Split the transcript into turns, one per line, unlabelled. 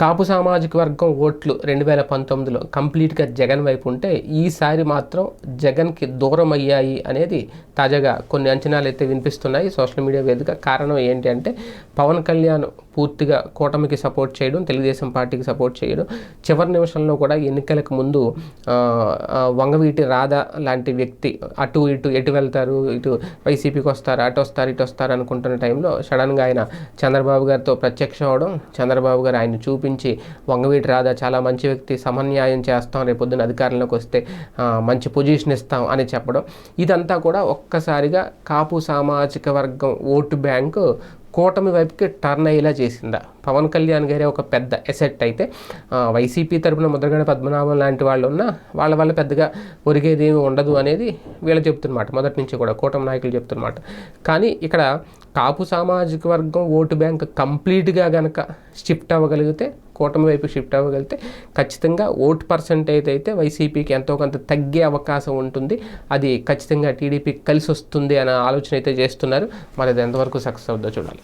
కాపు సామాజిక వర్గం ఓట్లు రెండు వేల పంతొమ్మిదిలో కంప్లీట్గా జగన్ వైపు ఉంటే ఈసారి మాత్రం జగన్కి దూరం అయ్యాయి అనేది తాజాగా కొన్ని అంచనాలు అయితే వినిపిస్తున్నాయి. సోషల్ మీడియా వేదిక కారణం ఏంటి అంటే పవన్ కళ్యాణ్ పూర్తిగా కూటమికి సపోర్ట్ చేయడం తెలుగుదేశం పార్టీకి సపోర్ట్ చేయడం. చివరి నిమిషంలో కూడా ఎన్నికలకు ముందు వంగవీటి రాధ లాంటి వ్యక్తి అటు ఇటు ఎటు వెళ్తారు ఇటు వైసీపీకి వస్తారు అటు వస్తారు ఇటు వస్తారు అనుకుంటున్న టైంలో సడన్గా ఆయన చంద్రబాబు గారితో ప్రత్యక్షం అవడం చంద్రబాబు గారు ఆయన చూపించి వంగవీటి రాధ చాలా మంచి వ్యక్తి సమన్యాయం చేస్తాం రేపొద్దున అధికారంలోకి వస్తే మంచి పొజిషన్ ఇస్తాం అని చెప్పడం. ఇదంతా కూడా ఒక్కసారిగా కాపు సామాజిక వర్గం ఓటు బ్యాంకు కూటమి వైపుకి టర్న్ అయ్యేలా చేసిందా? పవన్ కళ్యాణ్ గారే ఒక పెద్ద ఎసెట్ అయితే వైసీపీ తరపున ముద్రగడ పద్మనాభం లాంటి వాళ్ళు ఉన్నా వాళ్ళ వల్ల పెద్దగా ఒరిగేది ఏమి ఉండదు అనేది వీళ్ళు చెప్తున్నమాట. మొదటి నుంచి కూడా కూటమి నాయకులు చెప్తున్నమాట. కానీ ఇక్కడ కాపు సామాజిక వర్గం ఓటు బ్యాంక్ కంప్లీట్గా గనక షిఫ్ట్ అవ్వగలిగితే కూటమి వైపు షిఫ్ట్ అవ్వగలిగితే ఖచ్చితంగా ఓటు పర్సంటేజ్ అయితే వైసీపీకి ఎంతో కొంత తగ్గే అవకాశం ఉంటుంది. అది ఖచ్చితంగా టీడీపీకి కలిసి వస్తుంది అనే ఆలోచన అయితే చేస్తున్నారు. మరి అది ఎంతవరకు సక్సెస్ అవుద్దో చూడాలి.